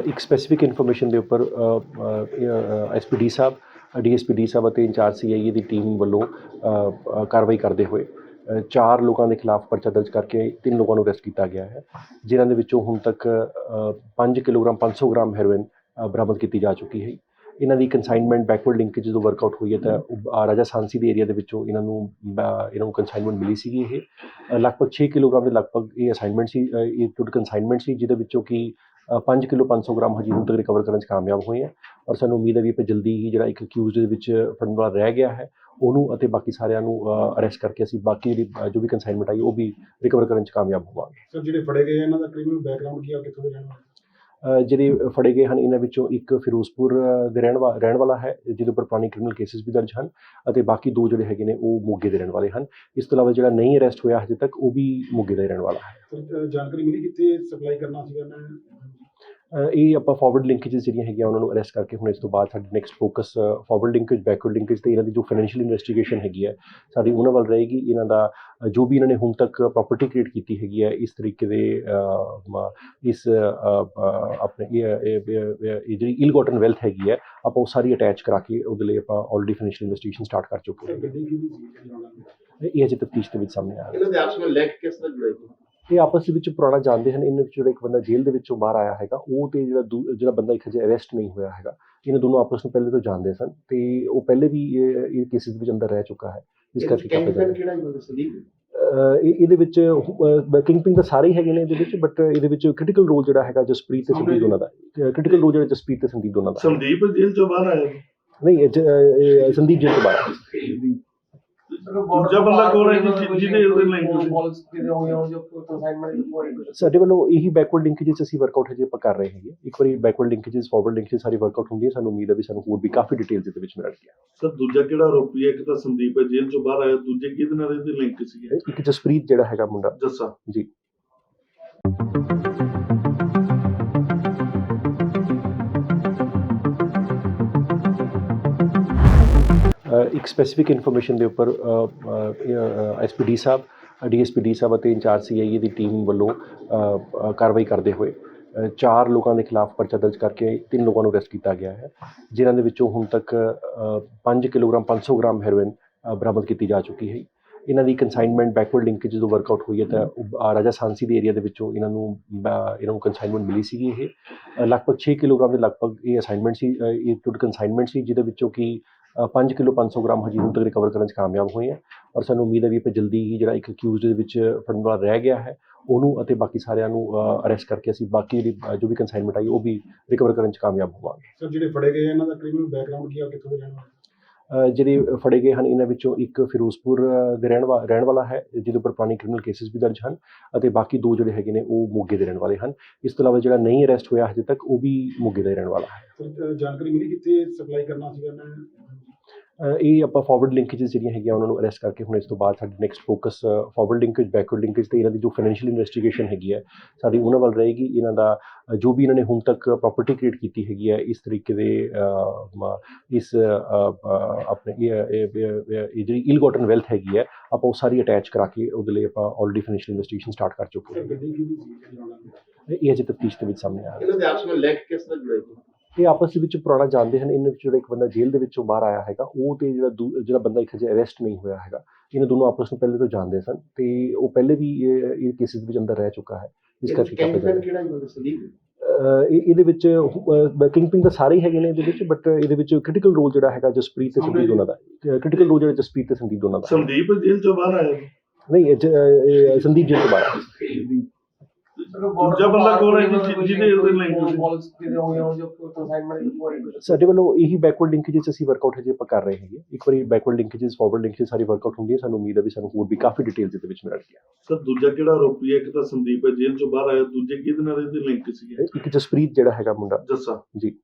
ਇੱਕ specific information ਦੇ ਉੱਪਰ ਐਸਪੀਡੀ ਸਾਹਿਬ ਡੀਐਸਪੀਡੀ ਸਾਹਿਬ ਅਤੇ ਇੰਚਾਰਜ ਸੀਆਈਏ ਦੀ ਟੀਮ ਵੱਲੋਂ ਕਾਰਵਾਈ ਕਰਦੇ ਹੋਏ ਚਾਰ ਲੋਕਾਂ ਦੇ ਖਿਲਾਫ ਪਰਚਾ ਦਰਜ ਕਰਕੇ ਤਿੰਨ ਲੋਕਾਂ ਨੂੰ ਅਰੈਸਟ ਕੀਤਾ ਗਿਆ ਹੈ, ਜਿਨ੍ਹਾਂ ਦੇ ਵਿੱਚੋਂ ਹੁਣ ਤੱਕ 5 ਕਿਲੋਗ੍ਰਾਮ 500 ਗ੍ਰਾਮ ਹੈਰੋਇਨ ਬਰਾਮਦ ਕੀਤੀ ਜਾ ਚੁੱਕੀ ਹੈ। ਇਹਨਾਂ ਦੀ ਕੰਸਾਈਨਮੈਂਟ ਬੈਕਵਰਡ ਲਿੰਕੇਜ ਜਦੋਂ ਵਰਕਆਊਟ ਹੋਈ ਹੈ ਤਾਂ ਰਾਜਾ ਸਾਂਸੀ ਦੇ ਏਰੀਆ ਦੇ ਵਿੱਚੋਂ ਇਹਨਾਂ ਨੂੰ ਇਹਨਾਂ ਨੂੰ ਕੰਸਾਈਨਮੈਂਟ ਮਿਲੀ ਸੀਗੀ ਇਹ। ਲਗਭਗ 6 ਕਿਲੋਗ੍ਰਾਮ ਦੇ ਲਗਭਗ ਇਹ ਅਸਾਈਨਮੈਂਟ ਸੀ ਇਹ ਟੋਟਲ ਕੰਸਾਈਨਮੈਂਟ ਸੀ ਜਿਹਦੇ ਵਿੱਚੋਂ ਕਿ 5 ਕਿਲੋ 500 ਗ੍ਰਾਮ ਹਜੇ ਹੁਣ ਤੱਕ ਰਿਕਵਰ ਕਰਨ 'ਚ ਕਾਮਯਾਬ ਹੋਏ ਹੈ ਔਰ ਸਾਨੂੰ ਉਮੀਦ ਹੈ ਵੀ ਆਪਾਂ ਜਲਦੀ ਹੀ ਜਿਹੜਾ ਇੱਕ ਅਕਿਊਜ਼ਡ ਦੇ ਵਿੱਚ ਫੜਨ ਵਾਲਾ ਰਹਿ ਗਿਆ ਹੈ ਉਹਨੂੰ ਅਤੇ ਬਾਕੀ ਸਾਰਿਆਂ ਨੂੰ ਅਰੈਸਟ ਕਰਕੇ ਅਸੀਂ ਬਾਕੀ ਜਿਹੜੀ ਜੋ ਵੀ ਕੰਸਾਈਨਮੈਂਟ ਆਈ ਉਹ ਵੀ ਰਿਕਵਰ ਕਰਨ 'ਚ ਕਾਮਯਾਬ ਹੋਵਾਂਗੇ। ਸਰ ਜਿਹੜੇ ਫੜੇ ਗਏ ਆ, ਇਹਨਾਂ ਦਾ ਕ੍ਰਿਮੀਨਲ ਬੈਕਗ੍ਰਾਉਂਡ ਕੀ ਆ ਕਿੱਥੋਂ ਦੇ ਰਹਿਣ ਵਾਲੇ? ਜਿਹੜੇ ਫੜੇ ਗਏ ਹਨ, ਇਹਨਾਂ ਵਿੱਚੋਂ ਇੱਕ ਫਿਰੋਜ਼ਪੁਰ ਦੇ ਰਹਿਣ ਵਾਲਾ ਰਹਿਣ ਵਾਲਾ ਹੈ, ਜਿਹਦੇ ਉੱਪਰ ਪੁਰਾਣੇ ਕ੍ਰਿਮੀਨਲ ਕੇਸਿਸ ਵੀ ਦਰਜ ਹਨ ਅਤੇ ਬਾਕੀ ਦੋ ਜਿਹੜੇ ਹੈਗੇ ਨੇ, ਉਹ ਮੋਗੇ ਦੇ ਰਹਿਣ ਵਾਲੇ ਹਨ। ਇਸ ਤੋਂ ਇਲਾਵਾ ਜਿਹੜਾ ਨਹੀਂ ਅਰੈਸਟ ਹੋਇਆ ਹਜੇ ਤੱਕ, ਉਹ ਵੀ ਮੋਗੇ ਦਾ ਰਹਿਣ ਵਾਲਾ ਹੈ। ਜਾਣਕਾਰੀ ਮਿਲੀ ਕਿੱਥੇ ਸਪਲਾਈ ਕਰਨਾ ਸੀਗਾ ਇਹਨਾਂ ਇਹ ਆਪਾਂ ਫਾਰਵਰਡ ਲਿੰਕੇजेस ਜਿਹੜੀਆਂ ਹੈਗੀਆਂ ਉਹਨਾਂ ਨੂੰ ਅਰੈਸਟ ਕਰਕੇ ਹੁਣ ਇਸ ਤੋਂ ਬਾਅਦ ਸਾਡੀ next focus forward linkage backward linkage ਤੇ ਇਹਨਾਂ ਦੀ ਜੋ ਫਾਈਨੈਂਸ਼ੀਅਲ ਇਨਵੈਸਟੀਗੇਸ਼ਨ ਹੈਗੀ ਹੈ, ਸਾਡੀ ਉਹਨਾਂ ਵੱਲ ਰਹੇਗੀ। ਇਹਨਾਂ ਦਾ ਜੋ ਵੀ ਇਹਨਾਂ ਨੇ ਹੁਣ ਤੱਕ ਪ੍ਰਾਪਰਟੀ ਕ੍ਰੀਏਟ ਕੀਤੀ ਹੈਗੀ ਹੈ, ਇਸ ਤਰੀਕੇ ਦੇ ਇਸ ਆਪਣੇ ਇਹ ਜਿਹੜੀ ਇਲ ਗੋਟਨ ਵੈਲਥ ਹੈਗੀ ਹੈ, ਆਪਾਂ ਉਹ ਸਾਰੀ ਅਟੈਚ ਕਰਾ ਕੇ ਉਹਦੇ ਲਈ ਆਪਾਂ ਆਲਰੇਡੀ ਫਾਈਨੈਂਸ਼ੀਅਲ ਇਨਵੈਸਟੀਗੇਸ਼ਨ ਸਟਾਰਟ ਕਰ ਚੁੱਕੇ ਸਰ ਹਾਂ। ਇਹ ਅਜੇ ਤਫਤੀਸ਼ ਦੇ ਵਿੱਚ ਸਾਹਮਣੇ ਆ ਰਿਹਾ। ਇਹਨਾਂ ਦੇ ਆਪਸ ਵਿੱਚ ਲਿੰਕ ਕਿਸ ਤਰ੍ਹਾਂ ਜੁੜੇ ਸੀ ਇਹ ਆਪਸ ਦੇ ਵਿੱਚ ਪੁਰਾਣਾ ਜਾਣਦੇ ਹਨ ਇਹਨਾਂ ਵਿੱਚ ਜਿਹੜਾ ਇੱਕ ਬੰਦਾ ਜੇਲ੍ਹ ਦੇ ਵਿੱਚੋਂ ਬਾਹਰ ਆਇਆ ਹੈਗਾ ਉਹ ਤੇ ਜਿਹੜਾ ਦੂ- ਜਿਹੜਾ ਬੰਦਾ ਇੱਕ ਹਜੇ ਅਰੈਸਟ ਨਹੀਂ ਹੋਇਆ ਹੈਗਾ ਇਹਨਾਂ ਦੋਨੋਂ ਆਪਸ ਨੂੰ ਪਹਿਲੇ ਤੋਂ ਜਾਣਦੇ ਸਨ ਤੇ ਉਹ ਪਹਿਲੇ ਵੀ ਇਹ ਕੇਸਿਸ ਵਿੱਚ ਅੰਦਰ ਰਹਿ ਚੁੱਕਾ ਹੈ ਇਸ ਕਰਕੇ ਜ਼ਿਆਦਾ- ਕਿਹੜਾ ਇਹਦੇ ਵਿੱਚ ਕਿੰਗ ਪਿੰਗ ਤਾਂ ਸਾਰੇ ਹੀ ਹੈਗੇ ਨੇ ਇਹਦੇ ਵਿੱਚ ਬਟ ਇਹਦੇ ਵਿੱਚ ਕ੍ਰਿਟੀਕਲ ਰੋਲ ਜਿਹੜਾ ਹੈਗਾ ਜਸਪ੍ਰੀਤ ਤੇ ਸੰਦੀਪ ਦੋਨਾਂ ਦਾ ਕ੍ਰਿਟੀਕਲ ਰੋਲ ਜਿਹੜਾ ਜਸਪ੍ਰੀਤ ਤੇ ਸੰਦੀਪ ਦੋਨਾਂ ਦਾ। ਸੰਦੀਪ ਜੇਲ੍ਹ ਚੋਂ ਬਾਹਰ ਆਇਆ। ਨਹੀਂ ਸੰਦੀਪ ਜੇਲ੍ਹ ਤੋਂ ਬਾਹਰ। ਦੂਜਾ ਬੰਦਾ ਕੋਲ ਹੈ ਜੀ ਜਿਹਦੇ ਉਹਦੇ ਲਈ ਤੁਸੀਂ ਹੋਏ ਹੋ ਜੋ ਅਸਾਈਨਮੈਂਟ ਸਾਡੇ ਵੱਲੋਂ ਇਹੀ ਬੈਕਵਰਡ ਲਿੰਕੇजेस ਅਸੀਂ ਵਰਕਆਊਟ ਹਜੇ ਆਪਾਂ ਕਰ ਰਹੇ ਹੈਗੇ। ਇੱਕ ਵਾਰੀ ਬੈਕਵਰਡ ਲਿੰਕੇजेस ਫਾਰਵਰਡ ਲਿੰਕੇजेस ਸਾਰੀ ਵਰਕਆਊਟ ਹੁੰਦੀ ਹੈ ਸਾਨੂੰ ਉਮੀਦ ਹੈ ਵੀ ਸਾਨੂੰ ਹੋਰ ਵੀ ਕਾਫੀ ਡਿਟੇਲਸ ਇਹਦੇ ਵਿੱਚ ਮਿਲਣਗੀਆਂ। ਸਰ ਦੂਜਾ ਕਿਹੜਾ ਆਰੋਪੀ ਹੈ? ਇੱਕ ਤਾਂ ਸੰਦੀਪ ਹੈ ਜੇਲ੍ਹ ਚੋਂ ਬਾਹਰ ਆਇਆ ਦੂਜੇ ਕਿਹਦੇ ਨਾਲ ਇਹਦੇ ਲਿੰਕ ਸੀ ਇੱਕ ਜਸਪ੍ਰੀਤ ਜਿਹੜਾ ਹੈਗਾ ਮੁੰਡਾ। ਜੱਸਾ। ਜੀ। ਇੱਕ ਸਪੈਸੀਫਿਕ ਇਨਫੋਰਮੇਸ਼ਨ ਦੇ ਉੱਪਰ ਐਸਪੀਡੀ ਸਾਹਿਬ ਡੀਐਸਪੀਡੀ ਸਾਹਿਬ ਅਤੇ ਇੰਚਾਰਜ ਸੀਆਈਏ ਦੀ ਟੀਮ ਵੱਲੋਂ ਕਾਰਵਾਈ ਕਰਦੇ ਹੋਏ ਚਾਰ ਲੋਕਾਂ ਦੇ ਖਿਲਾਫ ਪਰਚਾ ਦਰਜ ਕਰਕੇ ਤਿੰਨ ਲੋਕਾਂ ਨੂੰ ਅਰੈਸਟ ਕੀਤਾ ਗਿਆ ਹੈ ਜਿਨ੍ਹਾਂ ਦੇ ਵਿੱਚੋਂ ਹੁਣ ਤੱਕ 5 ਕਿਲੋਗ੍ਰਾਮ 500 ਗ੍ਰਾਮ ਹੈਰੋਇਨ ਬਰਾਮਦ ਕੀਤੀ ਜਾ ਚੁੱਕੀ ਹੈ। ਇਹਨਾਂ ਦੀ ਕੰਸਾਈਨਮੈਂਟ ਬੈਕਵਰਡ ਲਿੰਕੇਜ ਜਦੋਂ ਵਰਕਆਊਟ ਹੋਈ ਹੈ ਤਾਂ ਉਹ, ਰਾਜਾ ਸਾਂਸੀ ਦੇ ਏਰੀਆ ਦੇ ਵਿੱਚੋਂ ਇਹਨਾਂ ਨੂੰ ਇਹਨਾਂ ਨੂੰ ਕੰਸਾਈਨਮੈਂਟ ਮਿਲੀ ਸੀਗੀ ਇਹ। ਲਗਭਗ 6 ਕਿਲੋਗ੍ਰਾਮ ਦੇ ਲਗਭਗ ਇਹ ਅਸਾਈਨਮੈਂਟ ਸੀ ਇਹ ਟੋਟਲ ਕੰਸਾਈਨਮੈਂਟ ਸੀ ਜਿਹਦੇ ਵਿੱਚੋਂ ਕਿ 5 ਕਿਲੋ 500 ਗ੍ਰਾਮ ਹਜੇ ਹੁਣ ਤੱਕ ਰਿਕਵਰ ਕਰਨ 'ਚ ਕਾਮਯਾਬ ਹੋਏ ਹੈ ਔਰ ਸਾਨੂੰ ਉਮੀਦ ਹੈ ਵੀ ਆਪਾਂ ਜਲਦੀ ਹੀ ਜਿਹੜਾ ਇੱਕ ਅਕਿਊਜ਼ਡ ਦੇ ਵਿੱਚ ਫੜਨ ਵਾਲਾ ਰਹਿ ਗਿਆ ਹੈ, ਉਹਨੂੰ ਅਤੇ ਬਾਕੀ ਸਾਰਿਆਂ ਨੂੰ ਅਰੈਸਟ ਕਰਕੇ ਅਸੀਂ ਬਾਕੀ ਜਿਹੜੀ ਜੋ ਵੀ ਕੰਸਾਈਨਮੈਂਟ ਆਈ ਉਹ ਵੀ ਰਿਕਵਰ ਕਰਨ 'ਚ ਕਾਮਯਾਬ ਹੋਵਾਂਗੇ। ਸਰ, ਜਿਹੜੇ ਫੜੇ ਗਏ ਇਹਨਾਂ ਦਾ ਕ੍ਰਿਮੀਨਲ ਬੈਕਗ੍ਰਾਉਂਡ ਕੀ ਆ ਕਿੱਥੋਂ ਦੇ ਰਹਿਣ ਵਾਲੇ? ਜਿਹੜੇ ਫੜੇ ਗਏ ਹਨ, ਇਹਨਾਂ ਵਿੱਚੋਂ ਇੱਕ ਫਿਰੋਜ਼ਪੁਰ ਦੇ ਰਹਿਣ ਵਾ- ਰਹਿਣ ਵਾਲਾ ਹੈ, ਜਿਹਦੇ ਉੱਪਰ ਪੁਰਾਣੇ ਕ੍ਰਿਮੀਨਲ ਕੇਸਿਸ ਵੀ ਦਰਜ ਹਨ ਅਤੇ ਬਾਕੀ ਦੋ ਜਿਹੜੇ ਹੈਗੇ ਨੇ, ਉਹ ਮੋਗੇ ਦੇ ਰਹਿਣ ਵਾਲੇ ਹਨ। ਇਸ ਤੋਂ ਇਲਾਵਾ ਜਿਹੜਾ ਨਹੀਂ ਅਰੈਸਟ ਹੋਇਆ ਹਜੇ ਤੱਕ, ਉਹ ਵੀ ਮੋਗੇ ਦਾ ਹੀ ਰਹਿਣ ਵਾਲਾ ਹੈ। ਜਾਣਕਾਰੀ ਮਿਲੀ ਕਿੱਥੇ ਸਪਲਾਈ ਕਰਨਾ ਸੀਗਾ ਇਹਨਾਂ ਇਹ ਆਪਾਂ ਫਾਰਵਰਡ ਲਿੰਕੇजेस ਜਿਹੜੀਆਂ ਹੈਗੀਆਂ ਉਹਨਾਂ ਨੂੰ ਅਰੈਸਟ ਕਰਕੇ ਹੁਣ ਇਸ ਤੋਂ ਬਾਅਦ ਸਾਡੀ next focus forward linkage backward linkage ਤੇ ਇਹਨਾਂ ਦੀ ਜੋ ਫਾਈਨੈਂਸ਼ੀਅਲ ਇਨਵੈਸਟੀਗੇਸ਼ਨ ਹੈਗੀ ਹੈ, ਸਾਡੀ ਉਹਨਾਂ ਵੱਲ ਰਹੇਗੀ। ਇਹਨਾਂ ਦਾ ਜੋ ਵੀ ਇਹਨਾਂ ਨੇ ਹੁਣ ਤੱਕ ਪ੍ਰਾਪਰਟੀ ਕ੍ਰੀਏਟ ਕੀਤੀ ਹੈਗੀ ਹੈ, ਇਸ ਤਰੀਕੇ ਦੇ ਇਸ ਆਪਣੇ ਇਹ ਜਿਹੜੀ ਇਲਗੋਟਨ ਵੈਲਥ ਹੈਗੀ ਹੈ, ਆਪਾਂ ਉਹ ਸਾਰੀ ਅਟੈਚ ਕਰਾ ਕੇ ਉਹਦੇ ਲਈ ਆਪਾਂ ਆਲਰੇਡੀ ਫਾਈਨੈਂਸ਼ੀਅਲ ਇਨਵੈਸਟੀਗੇਸ਼ਨ ਸਟਾਰਟ ਕਰ ਚੁੱਕੇ ਹਾਂ। ਇਹ ਅਜੇ ਤਫਤੀਸ਼ ਦੇ ਵਿੱਚ ਸਾਹਮਣੇ ਆ ਰਿਹਾ। ਇਹਨਾਂ ਦੇ ਆਪਸ ਵਿੱਚ ਲਿੰਕ ਕਿਸ ਤਰ੍ਹਾਂ ਜੁੜੇ ਇਹ ਆਪਸ ਵਿੱਚ ਪੁਰਾਣਾ ਜਾਣਦੇ ਹਨ ਇਹਨਾਂ ਵਿੱਚ ਜਿਹੜਾ ਇੱਕ ਬੰਦਾ ਜੇਲ੍ਹ ਦੇ ਵਿੱਚੋਂ ਬਾਹਰ ਆਇਆ ਹੈਗਾ ਉਹ ਤੇ ਜਿਹੜਾ ਜਿਹੜਾ ਬੰਦਾ ਇੱਕ ਹਜੇ ਅਰੈਸਟ ਨਹੀਂ ਹੋਇਆ ਹੈਗਾ ਇਹਨਾਂ ਦੋਨੋਂ ਆਪਸ ਨੂੰ ਪਹਿਲੇ ਤੋਂ ਜਾਣਦੇ ਸਨ ਤੇ ਉਹ ਪਹਿਲੇ ਵੀ ਇਹ ਕੇਸਿਸ ਵਿੱਚ ਅੰਦਰ ਰਹਿ ਚੁੱਕਾ ਹੈ ਇਸ ਕਰਕੇ ਜ਼ਿਆਦਾ- ਕਿਹੜਾ ਇਹਦੇ ਵਿੱਚ ਕਿੰਗ ਪਿੰਗ ਤਾਂ ਸਾਰੇ ਹੀ ਹੈਗੇ ਨੇ ਇਹਦੇ ਵਿੱਚ ਬਟ ਇਹਦੇ ਵਿੱਚ ਕ੍ਰਿਟੀਕਲ ਰੋਲ ਜਿਹੜਾ ਹੈਗਾ ਜਸਪ੍ਰੀਤ ਤੇ ਸੰਦੀਪ ਦੋਨਾਂ ਦਾ ਕ੍ਰਿਟੀਕਲ ਰੋਲ ਜਿਹੜਾ ਜਸਪ੍ਰੀਤ ਤੇ ਸੰਦੀਪ ਦੋਨਾਂ ਦਾ। ਸੰਦੀਪ ਜੇਲ੍ਹ ਚੋਂ ਬਾਹਰ ਆਇਆ। ਨਹੀਂ ਸੰਦੀਪ ਜੇਲ੍ਹ ਤੋਂ ਬਾਹਰ। ਸਾਡੇ ਵੱਲੋਂ ਇਹੀ ਬੈਕਵਰਡ ਲਿੰਕੇजेस ਅਸੀਂ ਵਰਕਆਊਟ ਹਜੇ ਆਪਾਂ ਕਰ ਰਹੇ ਹੈਗੇ। ਇੱਕ ਵਾਰੀ ਬੈਕਵਰਡ ਲਿੰਕੇजेस ਫਾਰਵਰਡ ਲਿੰਕੇजेस ਸਾਰੀ ਵਰਕਆਊਟ ਹੁੰਦੀ ਹੈ। ਸਾਨੂੰ ਉਮੀਦ ਹੈ ਵੀ ਸਾਨੂੰ ਹੋਰ ਵੀ ਕਾਫੀ ਡਿਟੇਲਸ ਇਹਦੇ ਵਿੱਚ ਮਿਲ ਸਰ ਦੂਜਾ ਕਿਹੜਾ ਆਰੋਪੀ ਹੈ? ਇੱਕ ਤਾਂ ਸੰਦੀਪ ਹੈ ਜੇਲ੍ਹ ਚੋਂ ਬਾਹਰ ਆਇਆ ਦੂਜੇ ਕਿਹਦੇ ਨਾਲ ਇਹਦੇ ਲਿੰਕ ਸੀਗੇ? ਇੱਕ ਜਸਪ੍ਰੀਤ ਜਿਹੜਾ ਹੈਗਾ ਮੁੰਡਾ। ਜੱਸਾ। ਜੀ।